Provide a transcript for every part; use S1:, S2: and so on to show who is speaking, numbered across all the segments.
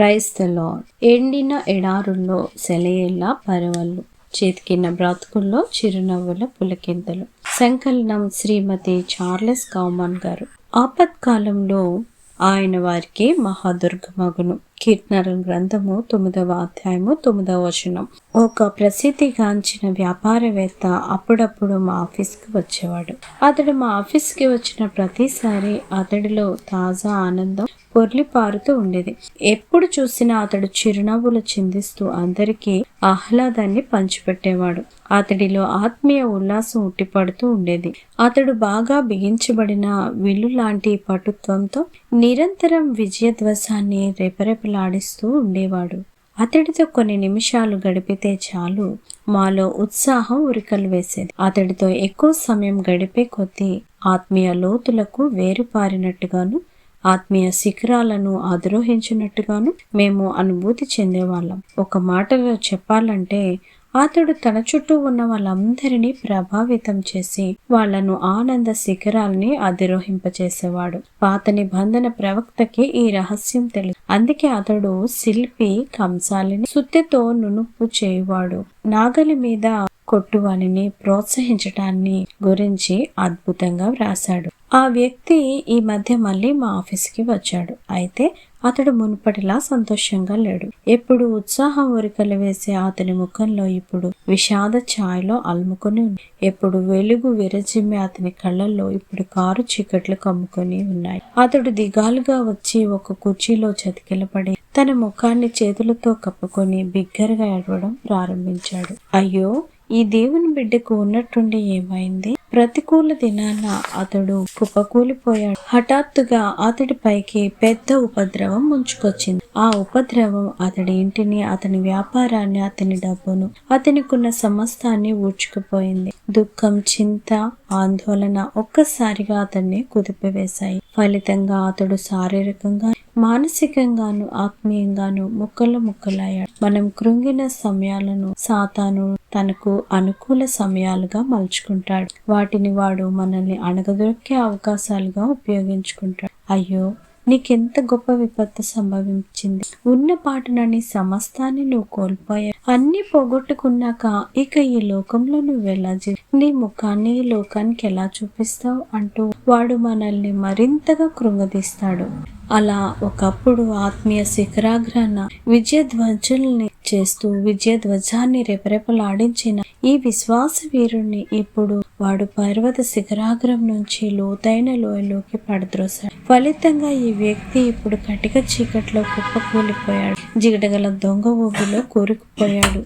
S1: క్రైస్తలో ఎండిన ఎడారుల్లో సెలయేళ్ళ పరవళ్ళు చేతికిన్న బ్రతుకుల్లో చిరునవ్వుల పులకింతలు. సంకలనం శ్రీమతి చార్లెస్ కౌమాన్ గారు. ఆపత్కాలంలో ఆయన వారికి మహాదుర్గమగును. కీర్తనల గ్రంథము తొమ్మిదవ అధ్యాయము తొమ్మిదవ వచనం. ఒక ప్రసిద్ధిగాంచిన వ్యాపారవేత్త అప్పుడప్పుడు మా ఆఫీస్కి వచ్చేవాడు. అతడు మా ఆఫీస్కి వచ్చిన ప్రతిసారి అతడిలో తాజా ఆనందం పొర్లి పారుతూ ఉండేది. ఎప్పుడు చూసినా అతడు చిరునవ్వులు చిందిస్తూ అందరికీ ఆహ్లాదాన్ని పంచిపెట్టేవాడు. అతడిలో ఆత్మీయ ఉల్లాసం ఉట్టిపడుతూ ఉండేది. అతడు బాగా బిగించబడిన విల్లు లాంటి పటుత్వంతో నిరంతరం విజయధ్వసాన్ని రెపరెపలాడిస్తూ ఉండేవాడు. అతడితో కొన్ని నిమిషాలు గడిపితే చాలు మాలో ఉత్సాహం ఉరికలు వేసేది. అతడితో ఎక్కువ సమయం గడిపే కొద్దీ ఆత్మీయ లోతులకు వేరుపారినట్టుగాను ఆత్మీయ శిఖరాలను అధిరోహించినట్టుగాను మేము అనుభూతి చెందేవాళ్ళం. ఒక మాటలో చెప్పాలంటే అతడు తన చుట్టూ ఉన్న వాళ్ళందరినీ ప్రభావితం చేసి వాళ్ళను ఆనంద శిఖరాల్ని అధిరోహింపచేసేవాడు. పాత నిబంధన ప్రవక్తకి ఈ రహస్యం తెలుసు. అందుకే అతడు శిల్పి కంసాలిని సుత్తితో నునుపు చేయువాడు. నాగలి మీద కొట్టువానిని ప్రోత్సహించటాన్ని గురించి అద్భుతంగా వ్రాశాడు. ఆ వ్యక్తి ఈ మధ్య మళ్ళీ మా ఆఫీస్కి వచ్చాడు. అయితే అతడు మునుపటిలా సంతోషంగా లేడు. ఎప్పుడు ఉత్సాహం ఉరికలు వేసే అతని ముఖంలో ఇప్పుడు విషాద ఛాయలో అలుముకొని ఉంది. ఎప్పుడు వెలుగు విరజిమ్మి అతని కళ్ళల్లో ఇప్పుడు కారు చీకట్లు కమ్ముకొని ఉన్నాయి. అతడు దిగాలుగా వచ్చి ఒక కుర్చీలో చతికిలపడి తన ముఖాన్ని చేతులతో కప్పుకొని బిగ్గరగా ఏడవడం ప్రారంభించాడు. అయ్యో ఈ దేవుని బిడ్డకు ఉన్నట్టుండి ఏమైంది? ప్రతికూల దినాన అతడు కుప్పకూలిపోయాడు. హఠాత్తుగా అతడి పైకి పెద్ద ఉపద్రవం ముంచుకొచ్చింది. ఆ ఉపద్రవం అతడి ఇంటిని అతని వ్యాపారాన్ని అతని డబ్బును అతనికున్న సమస్తాన్ని ఊడ్చుకుపోయింది. దుఃఖం చింత ఆందోళన ఒక్కసారిగా అతన్ని కుదిపివేశాయి. ఫలితంగా అతడు శారీరకంగా మానసికంగాను ఆత్మీయంగాను ముక్కలు ముక్కలయ్యాడు. మనం కృంగిన సమయాలను సాతాను తనకు అనుకూల సమయాలుగా మలుచుకుంటాడు. వాటిని వాడు మనల్ని అణగదొక్కే అవకాశాలుగా ఉపయోగించుకుంటాడు. అయ్యో నీకెంత గొప్ప విపత్తు సంభవించింది? ఉన్న పాటనని సమస్తాన్ని నువ్వు కోల్పోయావు. అన్ని పోగొట్టుకున్నాక ఇక ఈ లోకంలో నువ్వు ఎలా నీ ముఖాన్ని ఈ లోకానికి ఎలా చూపిస్తావు అంటూ వాడు మనల్ని మరింతగా కృంగదీస్తాడు. అలా ఒకప్పుడు ఆత్మీయ శిఖరాగ్రహణ విజయ ధ్వజుల్ని చేస్తూ విజయ ధ్వజాన్ని రెపరెపలాడించిన ఈ విశ్వాస వీరుణ్ణి ఇప్పుడు వాడు పర్వత శిఖరాగ్రం నుంచి లోతైన లోయలోకి పడద్రోశాడు. ఫలితంగా ఈ వ్యక్తి ఇప్పుడు కటిక చీకట్లో కుప్పకూలిపోయాడు. జిగడగల దొంగ ఊబిలో కూరుకుపోయాడు.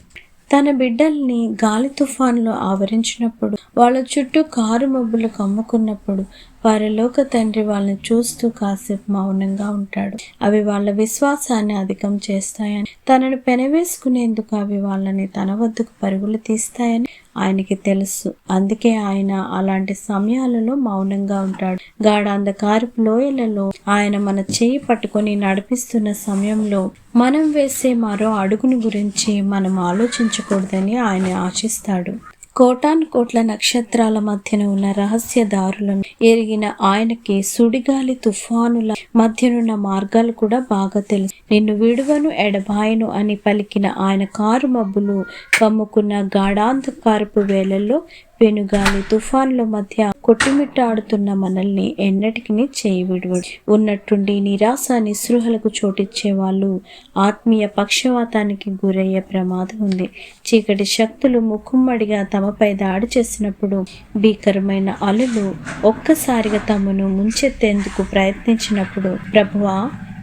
S1: తన బిడ్డల్ని గాలి తుఫాన్లో ఆవరించినప్పుడు వాళ్ళ చుట్టూ కారు మబ్బులు కమ్ముకున్నప్పుడు పరలోక తండ్రి వాళ్ళని చూస్తూ కాసేపు మౌనంగా ఉంటాడు. అవి వాళ్ళ విశ్వాసాన్ని అధికం చేస్తాయని తనను పెనవేసుకునేందుకు అవి వాళ్ళని తన వద్దకు పరుగులు తీస్తాయని ఆయనకి తెలుసు. అందుకే ఆయన అలాంటి సమయాలలో మౌనంగా ఉంటాడు. గాఢాంధకారపు లోయలలో ఆయన మన చేయి పట్టుకొని నడిపిస్తున్న సమయంలో మనం వేసే మరో అడుగుని గురించి మనం ఆలోచించకూడదని ఆయన ఆశిస్తాడు. కోటాన్ కోట్ల నక్షత్రాల మధ్యన ఉన్న రహస్య దారులను ఎరిగిన ఆయనకి సుడిగాలి తుఫానుల మధ్యనున్న మార్గాలు కూడా బాగా తెలుసు. నిన్ను విడువను ఎడబాయను అని పలికిన ఆయన కారు మబ్బులు కమ్ముకున్న గాఢాంధకారపు వేళల్లో పెనుగాలి తుఫాన్ల మధ్య కొట్టుమిట్టాడుతున్న మనల్ని ఎన్నటికి చేయి విడువడు. ఉన్నట్టుండి నిరాశ నిస్పృహలకు చోటిచ్చే వాళ్ళు ఆత్మీయ పక్షవాతానికి గురయ్యే ప్రమాదం ఉంది. చీకటి శక్తులు ముక్కుమ్మడిగా తమపై దాడి చేసినప్పుడు భీకరమైన అలులు ఒక్కసారిగా తమను ముంచెత్తేందుకు ప్రయత్నించినప్పుడు ప్రభువా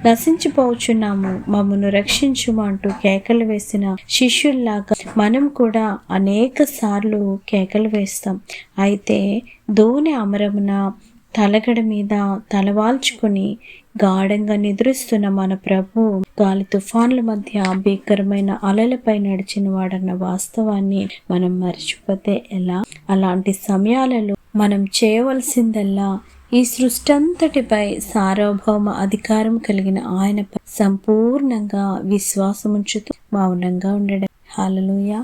S1: నశించిపోవచ్చున్నాము మమ్మను రక్షించుము అంటూ కేకలు వేసిన శిష్యుల్లాగా మనం కూడా అనేక సార్లు కేకలు వేస్తాం. అయితే దోని అమరమున తలగడ మీద తలవాల్చుకుని గాఢంగా నిద్రిస్తున్న మన ప్రభు గాలి తుఫాన్ల మధ్య భీకరమైన అలలపై నడిచిన వాడన్న వాస్తవాన్ని మనం మర్చిపోతే ఎలా? అలాంటి సమయాలలో మనం చేయవలసిందల్లా ఈ సృష్టంతటిపై సార్వభౌమ అధికారం కలిగిన ఆయనపై సంపూర్ణంగా విశ్వాసముంచుతూ మౌనంగా ఉండడం. హాలలుయా